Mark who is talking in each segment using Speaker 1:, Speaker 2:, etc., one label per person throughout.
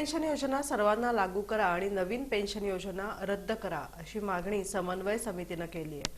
Speaker 1: Pension योजना सर्वांना लागू करा आणि नवीन पेन्शन योजना रद्द करा अशी मागणी समन्वय समितीनं केली आहे.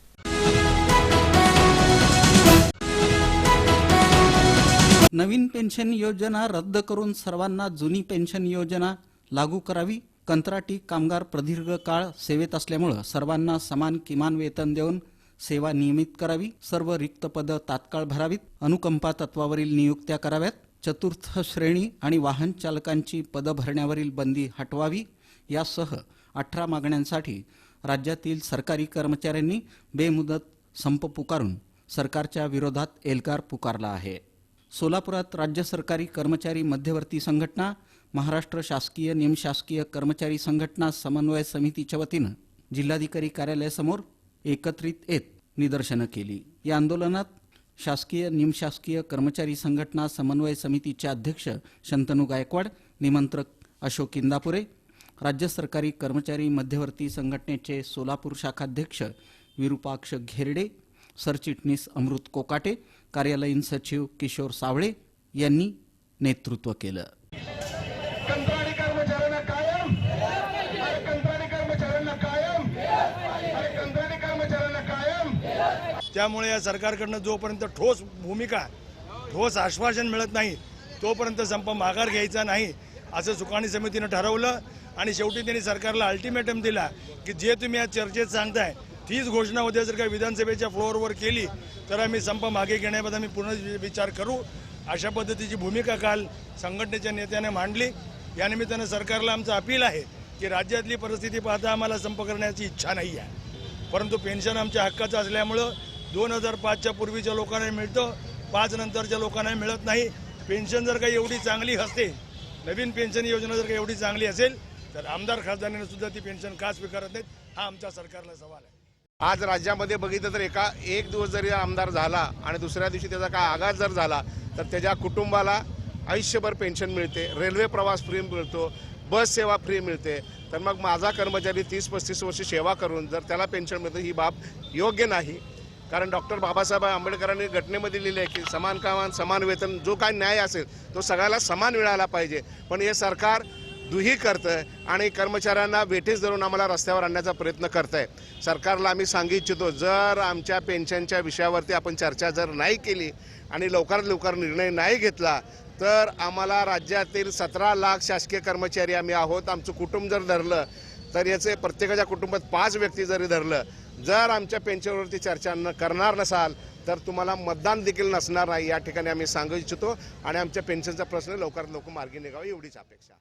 Speaker 2: नवीन पेन्शन योजना रद्द करून सर्वांना जुनी पेन्शन योजना लागू करावी. कंत्राटी कामगार प्रदीर्घ काळ सेवेत असल्यामुळं सर्वांना समान किमान वेतन देऊन सेवा नियमित करावी. सर्व रिक्त पदं तात्काळ भरावीत. अनुकंपा तत्वावरील नियुक्त्या कराव्यात. चतुर्थ श्रेणी आणि वाहन चालकांची पदं भरण्यावरील बंदी हटवावी. यासह अठरा मागण्यांसाठी राज्यातील सरकारी कर्मचाऱ्यांनी बेमुदत संप पुकारून सरकारच्या विरोधात एल्गार पुकारला आहे. सोलापुरात राज्य सरकारी कर्मचारी मध्यवर्ती संघटना महाराष्ट्र शासकीय निमशासकीय कर्मचारी संघटना समन्वय समितीच्या वतीनं जिल्हाधिकारी कार्यालयासमोर एकत्रित येत निदर्शनं केली. या आंदोलनात शासकीय निमशासकीय कर्मचारी संघटना समन्वय समितीचे अध्यक्ष शंतनू गायकवाड निमंत्रक अशोक इंदापुरे राज्य सरकारी कर्मचारी मध्यवर्ती संघटनेचे सोलापूर शाखाध्यक्ष विरूपाक्ष घेरडे सरचिटणीस अमृत कोकाटे कार्यालयीन सचिव किशोर सावळे यांनी नेतृत्व केलं
Speaker 3: कंत्राटी कर्मचाऱ्यांना कायम अरे कंत्राटी कर्मचाऱ्यांना कायम अरे कंत्राटी कर्मचाऱ्यांना कायम त्यामुळे या सरकारकडनं जोपर्यंत ठोस भूमिका ठोस आश्वासन मिळत नाही तोपर्यंत संप माघार घ्यायचा नाही असं सुकाणी समितीनं ठरवलं. आणि शेवटी त्यांनी सरकारला अल्टिमेटम दिला की जे तुम्ही या चर्चेत सांगताय तीच घोषणा उद्या जर का विधानसभेच्या फ्लोअरवर केली तर आम्ही संप मागे घेण्याबद्दल आम्ही पूर्ण विचार करू. अशा पद्धतीची भूमिका काल संघटनेच्या नेत्याने मांडली. या निमित्तानं सरकारला आमचं अपील आहे की राज्यातली परिस्थिती पाहता आम्हाला संप करण्याची इच्छा नाही आहे. परंतु पेन्शन आमच्या हक्काचं असल्यामुळं दोन हजार पाचच्या पूर्वीच्या लोकांना मिळतं पाच नंतरच्या लोकांना मिळत नाही. पेन्शन जर काही एवढी चांगली असते नवीन पेन्शन योजना जर काही एवढी चांगली असेल तर आमदार खासदारांनी सुद्धा ती पेन्शन का स्वीकारत नाहीत हा आमच्या सरकारला सवाल आहे.
Speaker 4: आज राज्यामध्ये बघितलं तर एका एक दिवस जरी आमदार झाला आणि दुसऱ्या दिवशी त्याचा काय आघात जर झाला तर त्याच्या कुटुंबाला आयुष्यभर पेन्शन मिळते रेल्वे प्रवास फ्री मिळतो बस सेवा फ्री मिळते. तर मग माझा कर्मचारी तीस पस्तीस वर्ष सेवा करून जर त्याला पेन्शन मिळतं ही बाब योग्य नाही. कारण डॉक्टर बाबासाहेब आंबेडकरांनी घटनेमध्ये लिहिले आहे की समान कामान समान वेतन जो काय न्याय असेल तो सगळ्याला समान मिळाला पाहिजे. पण हे सरकार दुही करतं आहे आणि कर्मचाऱ्यांना वेठीस धरून आम्हाला रस्त्यावर आणण्याचा प्रयत्न करत आहे सरकारला आम्ही सांगू इच्छितो जर आमच्या पेन्शनच्या विषयावरती आपण चर्चा जर नाही केली आणि लवकरात लवकर निर्णय नाही घेतला तर आम्हाला राज्यातील सतरा लाख शासकीय कर्मचारी आम्ही आहोत. आमचं कुटुंब जर धरलं तर याचे प्रत्येकाच्या कुटुंबात पाच व्यक्ती जरी धरलं जर आमच्या पेन्शनवरती चर्चा न करणार नसाल तर तुम्हाला मतदान देखील नसणार नाही. या ठिकाणी आम्ही सांगू इच्छितो आणि आमच्या पेन्शनचा प्रश्न लवकरात लवकर मार्गी निघावा एवढीच अपेक्षा.